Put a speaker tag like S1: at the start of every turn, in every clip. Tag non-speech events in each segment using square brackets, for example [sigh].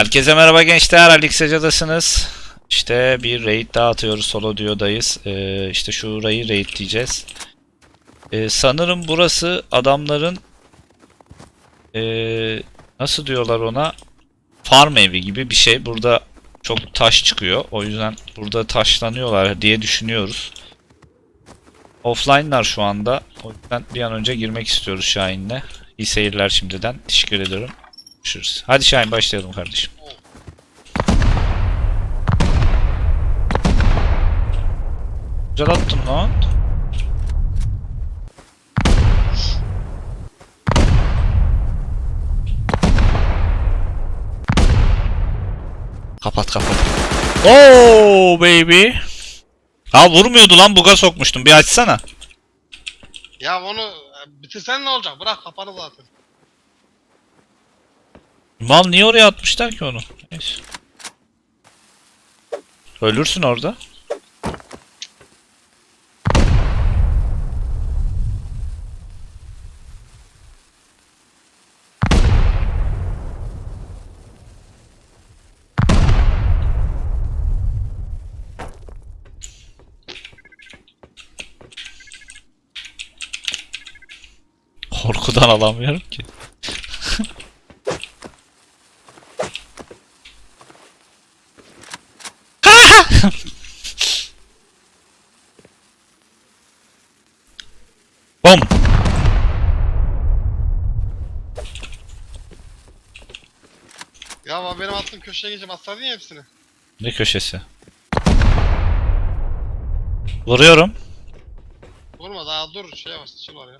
S1: Herkese merhaba gençler. Alex Adasınız. İşte bir raid daha atıyoruz. Solo diyor'dayız. Ee, işte şu rayı raid diyeceğiz. Ee, sanırım burası adamların ee, nasıl diyorlar ona? Farm evi gibi bir şey. Burada çok taş çıkıyor. O yüzden burada taşlanıyorlar diye düşünüyoruz. Offline'lar şu anda. O yüzden bir an önce girmek istiyoruz Şahin'le. İyi seyirler şimdiden. Teşekkür ediyorum. Görüşürüz. Hadi Şahin başlayalım kardeşim. Güzel attın lan. Kapat kapat. Oo baby. Ha vurmuyordu lan buga sokmuştum. Bir açsana.
S2: Ya onu bitirsen ne olacak? Bırak kapanı zaten.
S1: Mal niye oraya atmışlar ki onu? Neyse. Ölürsün orada. Korkudan alamıyorum ki. Bom.
S2: Ya ama benim attığım köşeye geçip atsaydın ya hepsini.
S1: Ne köşesi? Vuruyorum.
S2: Vurma daha dur şey var sıçıl var ya.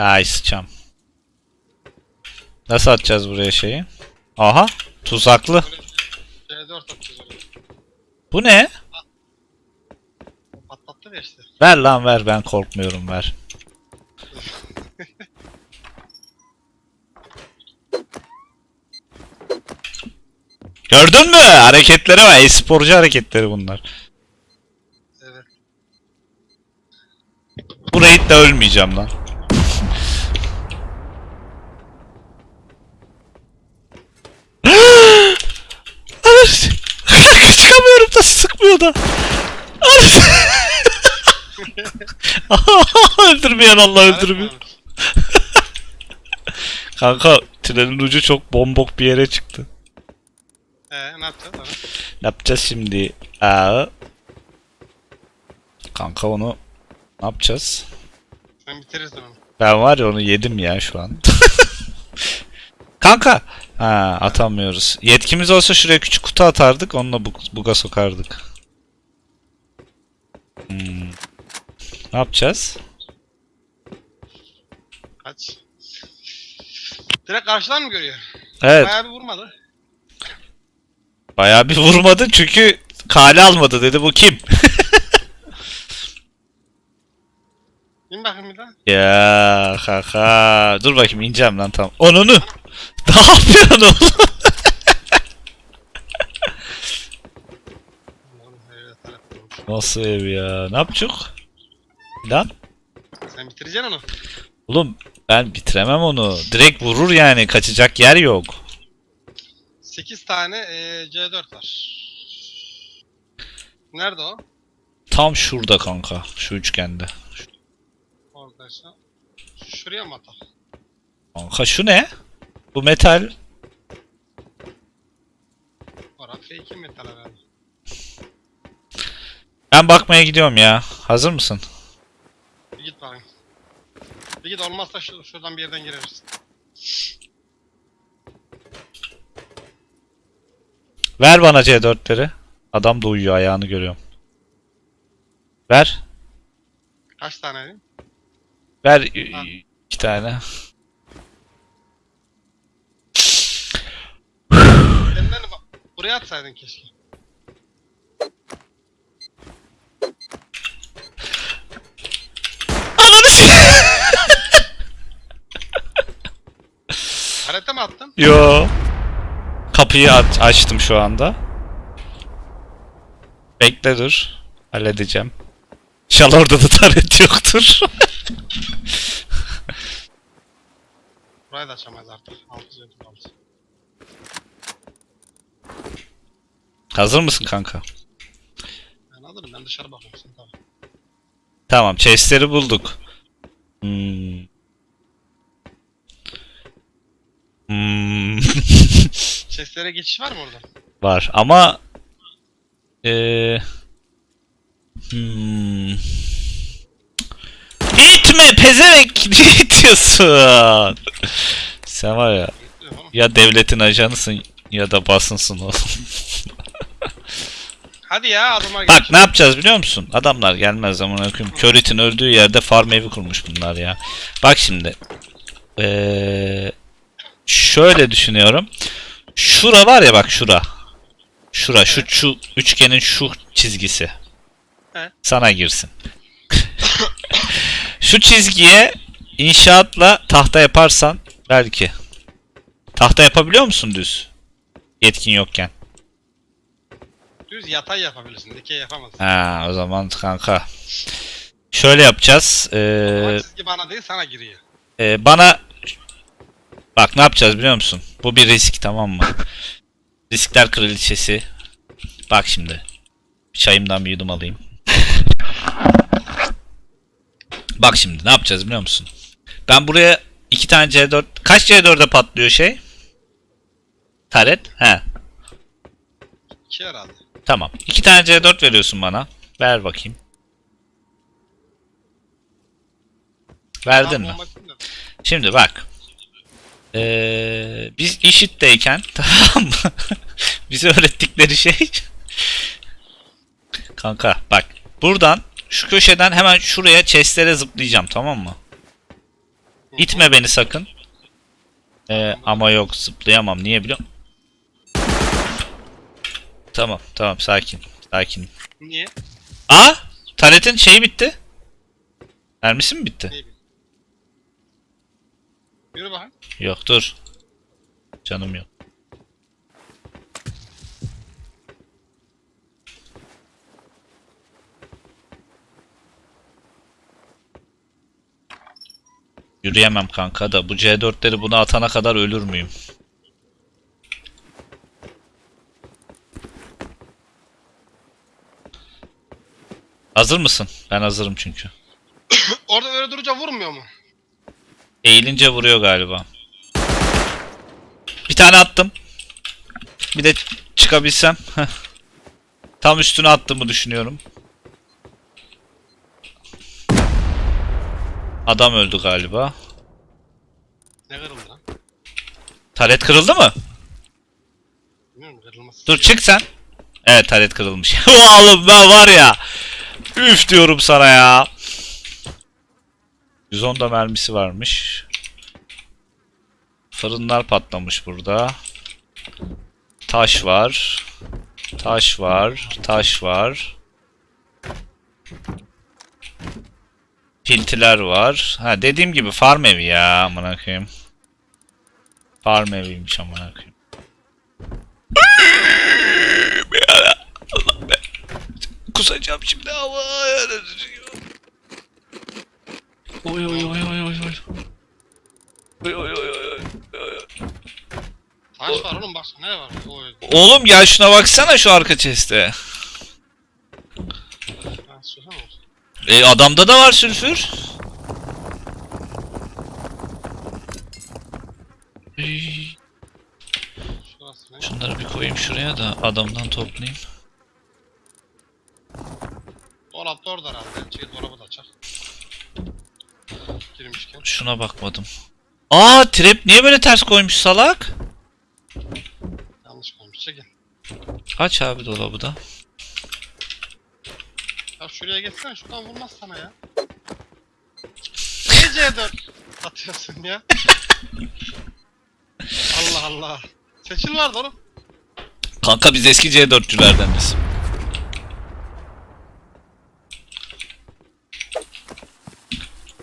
S1: Ay sıçam. Nasıl atacağız buraya şeyi? Aha. Tuzaklı.
S2: Böyle C4 atacağız oraya.
S1: Bu ne?
S2: Patlattı ya işte.
S1: Ver lan ver ben korkmuyorum ver. [laughs] Gördün mü? Hareketlere bak. E-sporcu hareketleri bunlar.
S2: Evet.
S1: Bu raid'de ölmeyeceğim lan. Kanka çıkamıyorum da sıkmıyor da. Öldürmeyen Allah öldürmüyor. Kanka tünelin ucu çok bombok bir yere çıktı.
S2: Eee ne yapacağız abi?
S1: Ne yapacağız şimdi? Aa. Kanka onu ne yapacağız?
S2: Sen bitirirsin onu.
S1: Ben var ya onu yedim ya şu an. [laughs] Kanka. Ha atamıyoruz. Yetkimiz olsa şuraya küçük kutu atardık. Onunla bu buga sokardık. Hmm. Ne yapacağız?
S2: Kaç. Direkt karşıdan mı görüyor?
S1: Evet.
S2: Bayağı bir vurmadı.
S1: Bayağı bir vurmadı çünkü kale almadı dedi. Bu kim?
S2: İn bakayım bir daha.
S1: ya kaka. Dur bakayım ineceğim lan tamam. Onunu. Ne yapıyorsun oğlum? Nasıl ev ya? Ne yapacak? Lan?
S2: Sen bitireceksin onu.
S1: Oğlum ben bitiremem onu. Direkt vurur yani. Kaçacak yer yok.
S2: 8 tane eee, C4 var. Nerede o?
S1: Tam şurada kanka. Şu üçgende.
S2: Oradaysa. Şuraya mı atalım?
S1: Kanka şu ne? Bu metal.
S2: Ora fake metal herhalde.
S1: Ben bakmaya gidiyorum ya. Hazır mısın?
S2: Bir git bakayım. Bir git olmazsa şu, şuradan bir yerden gireriz.
S1: Ver bana C4'leri. Adam da uyuyor ayağını görüyorum. Ver.
S2: Kaç tane?
S1: Ver
S2: Ha.
S1: iki tane.
S2: Elinden bak. Buraya atsaydın keşke.
S1: Ananı s-
S2: mi attın?
S1: Yo. Kapıyı aç- açtım şu anda. Bekle dur. Halledeceğim. İnşallah orada da taret yoktur.
S2: Burayı da açamayız artık. 6 üzeri 6.
S1: Hazır mısın kanka?
S2: Ben alırım ben dışarı bakıyorum sen tabii.
S1: Tamam, chestleri bulduk. Hmm. Hmm. [laughs]
S2: Chestlere geçiş var mı orada?
S1: Var ama eee hmm. İtme pezevenk niye [laughs] itiyorsun? Sen var ya ya devletin ajanısın ya da basınsın oğlum.
S2: Hadi ya adamlar
S1: Bak ne yapacağız biliyor musun? Adamlar gelmez zaman koyayım. Körrit'in öldüğü yerde farm evi kurmuş bunlar ya. Bak şimdi. Eee şöyle düşünüyorum. Şura var ya bak şura. Şura şu şu üçgenin şu çizgisi.
S2: Evet.
S1: Sana girsin. şu çizgiye inşaatla tahta yaparsan belki. Tahta yapabiliyor musun düz? Yetkin yokken.
S2: Düz yatay yapabilirsin. Dikey yapamazsın.
S1: Ha o zaman kanka. Şöyle yapacağız.
S2: Ama
S1: Ee,
S2: çizgi bana değil sana giriyor.
S1: e, bana bak ne yapacağız biliyor musun? Bu bir risk tamam mı? Riskler kraliçesi. Bak şimdi. Çayımdan bir yudum alayım. Bak şimdi ne yapacağız biliyor musun? Ben buraya iki tane C4 kaç C4'e patlıyor şey? Taret? He.
S2: İki herhalde.
S1: Tamam. İki tane C4 veriyorsun bana. Ver bakayım. Verdin mi? Şimdi bak. Ee, biz işitteyken [laughs] tamam mı? Bize öğrettikleri şey Kanka bak. Buradan şu köşeden hemen şuraya chestlere zıplayacağım tamam mı? İtme beni sakın. Ee, ama yok zıplayamam. Niye biliyor musun? Tamam tamam sakin. Sakin.
S2: Niye?
S1: Aa! Taret'in şeyi bitti. Mermisi mi bitti?
S2: Neyi? Yürü bakayım.
S1: Yok dur. Canım yok. Yürüyemem kanka da bu C4'leri buna atana kadar ölür müyüm? Hazır mısın? Ben hazırım çünkü. [coughs]
S2: Orada öyle durunca vurmuyor mu?
S1: Eğilince vuruyor galiba. Bir tane attım. Bir de çıkabilsem. [laughs] Tam üstüne attığımı düşünüyorum. Adam öldü galiba.
S2: Ne kırıldı lan?
S1: Taret kırıldı mı?
S2: Bilmiyorum kırılması.
S1: Dur çık sen. Evet taret kırılmış. [laughs] Oğlum ben var ya. Üf diyorum sana ya. 110 da mermisi varmış. Fırınlar patlamış burada. Taş var. Taş var. Taş var. Piltiler var. Ha dediğim gibi farm evi ya amına koyayım. Farm eviymiş amına koyayım. Kusacağım şimdi ama. Oy oy oy oy oy oy. Oy oy oy oy.
S2: Taş var oğlum baksana ne var? Oy.
S1: Oğlum ya şuna baksana şu arka chest'e. E adamda da var sülfür. Ey,
S2: Şurası ne?
S1: Şunları bir koyayım şuraya da adamdan toplayayım.
S2: Dolap da orada herhalde. Çekil dolabı da açar. Girmişken.
S1: Şuna bakmadım. Aa trap niye böyle ters koymuş salak?
S2: Yanlış koymuş. Çekil.
S1: Aç abi dolabı da.
S2: Ya şuraya geçsene şuradan vurmaz sana ya. Niye C4 atıyorsun ya? [laughs] Allah Allah. Seçil vardı oğlum.
S1: Kanka biz eski C4'cülerdeniz.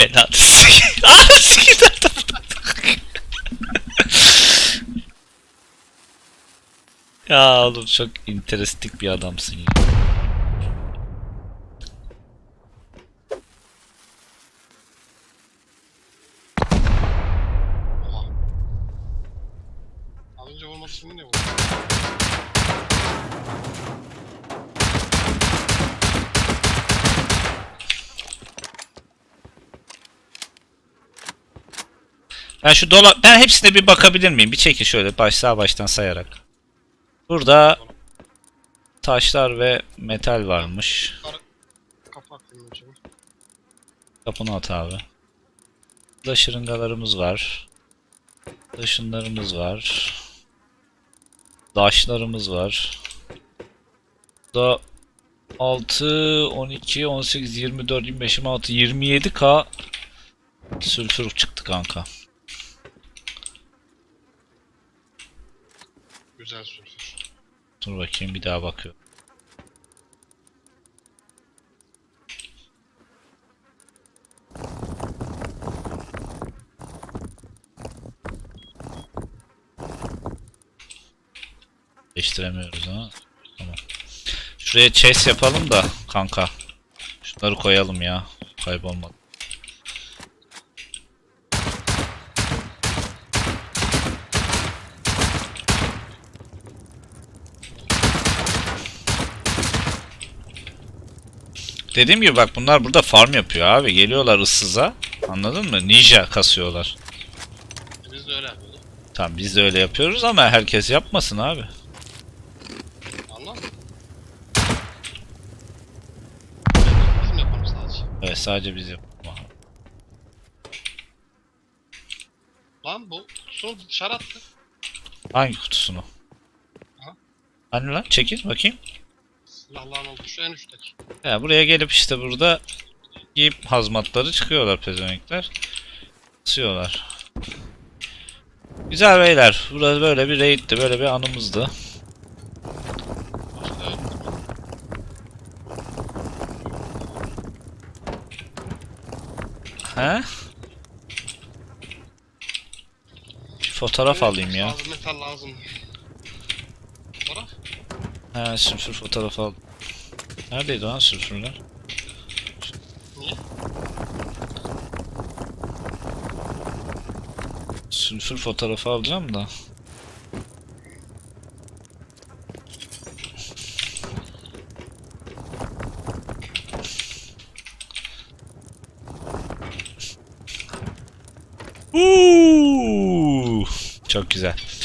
S1: Belanı sikeyim. Anı sikeyim zaten. ya oğlum çok interesting bir adamsın ya. Ben şu dola ben hepsine bir bakabilir miyim? Bir çekin şöyle baş sağ baştan sayarak. Burada taşlar ve metal varmış. Kapını at abi. Burada şırıngalarımız var. Burada şunlarımız var. Daşlarımız var. Burada 6, 12, 18, 24, 25, 26, 27k sülfür çıktı kanka.
S2: Güzel sülfür.
S1: Dur bakayım bir daha bakıyorum. Değiştiremiyoruz ha. Tamam. Şuraya chest yapalım da kanka. Şunları koyalım ya. Kaybolmadı. Dediğim gibi bak bunlar burada farm yapıyor abi. Geliyorlar ıssıza. Anladın mı? Ninja kasıyorlar.
S2: Biz de öyle yapıyorduk.
S1: Tamam biz de öyle yapıyoruz ama herkes yapmasın abi.
S2: Anladın mı? Bizim yapalım sadece.
S1: Evet sadece biz yapalım.
S2: Lan bu kutusunu dışarı attı.
S1: Hangi kutusunu?
S2: Aha.
S1: Hani lan çekil bakayım.
S2: Silahların oldu şu en üstteki.
S1: Ya buraya gelip işte burada giyip hazmatları çıkıyorlar pezevenkler. Sıyorlar. Güzel beyler. Burası böyle bir raid'ti. Böyle bir anımızdı. He? Bir fotoğraf alayım ya.
S2: Lazım, metal lazım.
S1: He sülfür fotoğrafı al. Neredeydi lan sülfürler? Sülfür fotoğrafı alacağım da. Uuu, çok güzel.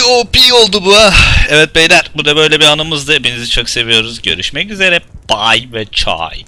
S1: GGOP oldu bu ha. Evet beyler bu da böyle bir anımızdı. Hepinizi çok seviyoruz. Görüşmek üzere. Bye ve çay.